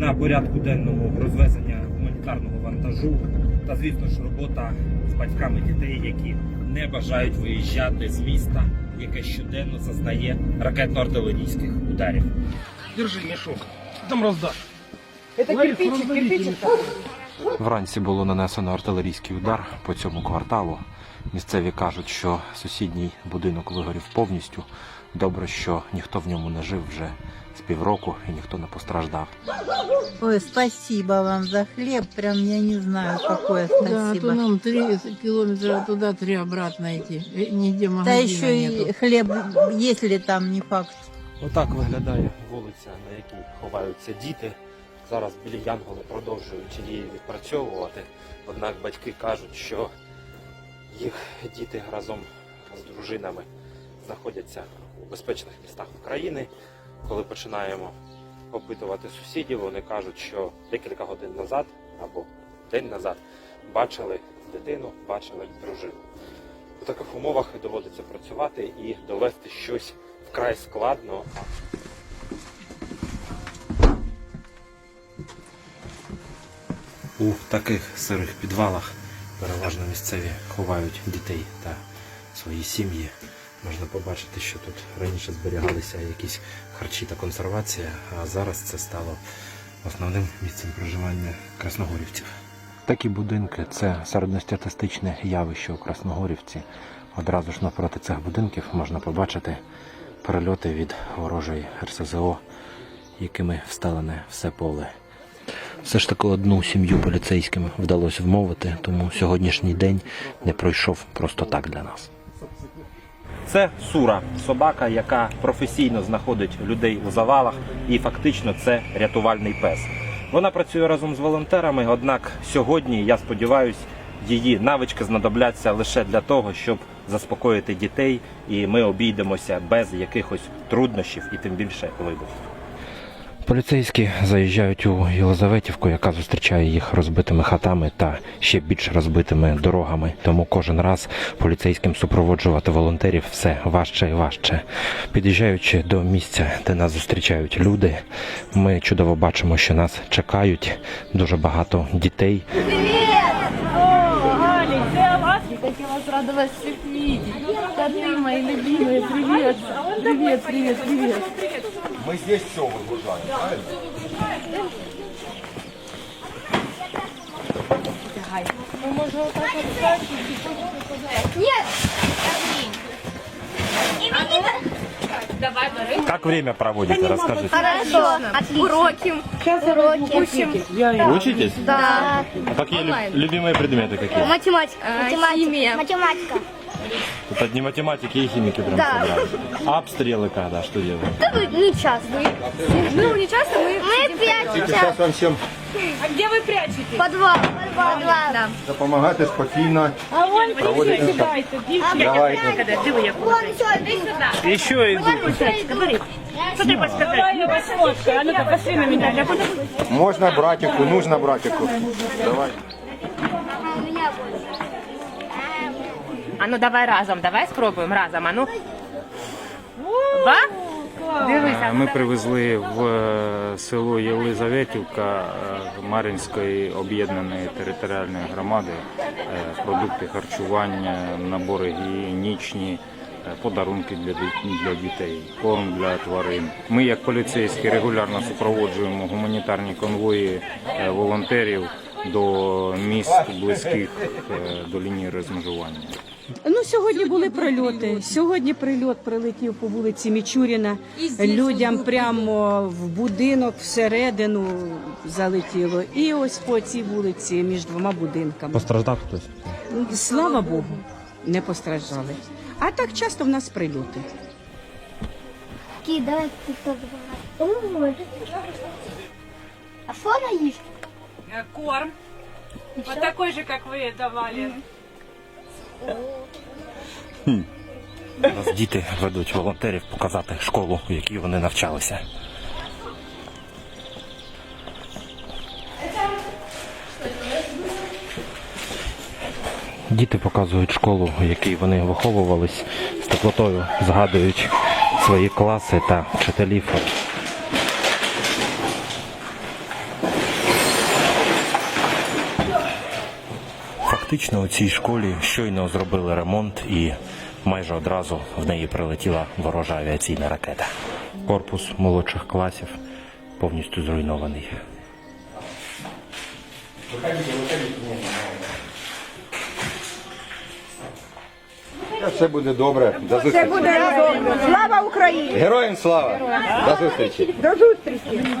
на порядку денному розвезення гуманітарного вантажу та, звісно ж, робота з батьками дітей, які не бажають виїжджати з міста, яке щоденно зазнає ракетно-артилерійських ударів. Держи мішок, там роздаш. Вранці було нанесено артилерійський удар по цьому кварталу. Місцеві кажуть, що сусідній будинок вигорів повністю. Добре, що ніхто в ньому не жив вже з півроку і ніхто не постраждав. Ой, спасибо вам за хлеб. Прям я не знаю, какое Да, то нам три километра туда, три обратно идти. Э, Нигде магазина еще нету. и хлеб, там не факт. Отак виглядає вулиця, на якій ховаються діти. Зараз білі янголи продовжують її відпрацьовувати. Однак батьки кажуть, що їх діти разом з дружинами знаходяться у безпечних містах України. Коли починаємо опитувати сусідів, вони кажуть, що декілька годин назад або день назад бачили дитину, бачили дружину. У таких умовах доводиться працювати і довести щось вкрай складно. У таких сирих підвалах переважно місцеві ховають дітей та свої сім'ї. Можна побачити, що тут раніше зберігалися якісь харчі та консервація, а зараз це стало основним місцем проживання красногорівців. Такі будинки це середньостатистичне явище у Красногорівці. Одразу ж напроти цих будинків можна побачити перельоти від ворожої РСЗО, якими встелене все поле. Все ж таки одну сім'ю поліцейським вдалося вмовити, тому сьогоднішній день не пройшов просто так для нас. Це сура, собака, яка професійно знаходить людей у завалах, і фактично це рятувальний пес. Вона працює разом з волонтерами, однак сьогодні, я сподіваюся, її навички знадобляться лише для того, щоб заспокоїти дітей, і ми обійдемося без якихось труднощів і тим більше вибухів. Поліцейські заїжджають у Єлизаветівку, яка зустрічає їх розбитими хатами та ще більш розбитими дорогами. Тому кожен раз поліцейським супроводжувати волонтерів все важче і важче. Під'їжджаючи до місця, де нас зустрічають люди, ми чудово бачимо, що нас чекають дуже багато дітей. Хотела сразу вас всех видеть. Коты мои любимые, привет. Привет, привет, привет. мы здесь все выгружаем, да, правильно? Мы можем вот так вот Нет! Как время проводите, расскажите. Хорошо, отлично. Уроки. Сейчас уроки. Учим. Я. Учитесь? Да. А какие лю- любимые предметы какие? Математика. А, математика. Химия. Математика. Тут одни математики и химики прям Да. собрались. А обстрелы когда? Что делают? Да, ну, не часто. Ну, не часто мы... Мы прячемся. Сейчас вам всем Подвал. Подвал. Да. допомагати спокійно. А вон Проводите. Давайте. Вон еще один. Еще иду. Можна братику, нужно братику. Давай. А ну давай разом, давай спробуємо разом. А ну. Ба? Дивися. Ми привезли в е, село Єлизаветівка е, Мар'їнської об'єднаної територіальної громади е, продукти харчування, набори гігієнічні, подарунки для, дітей, корм для тварин. Ми, як поліцейські, регулярно супроводжуємо гуманітарні конвої волонтерів до міст близьких е, до лінії розмежування. Ну, сьогодні були прильоти. Сьогодні прильот прилетів по вулиці Мічуріна. Людям прямо в будинок всередину залетіло. І ось по цій вулиці між двома будинками. Постраждав хтось? Слава Богу, не постраждали. А так часто в нас прильоти. Кидай, кто Ой. А что она есть? Корм. Вот такой же, как вы давали. Нас діти ведуть волонтерів показати школу, в якій вони навчалися. Діти показують школу, в якій вони виховувались з теплотою, згадують свої класи та вчителів. Фактично у цій школі щойно зробили ремонт і майже одразу в неї прилетіла ворожа авіаційна ракета. Корпус молодших класів повністю зруйнований. Все буде добре. До зустрічі. Слава Україні! Героям слава! До зустрічі! До зустрічі!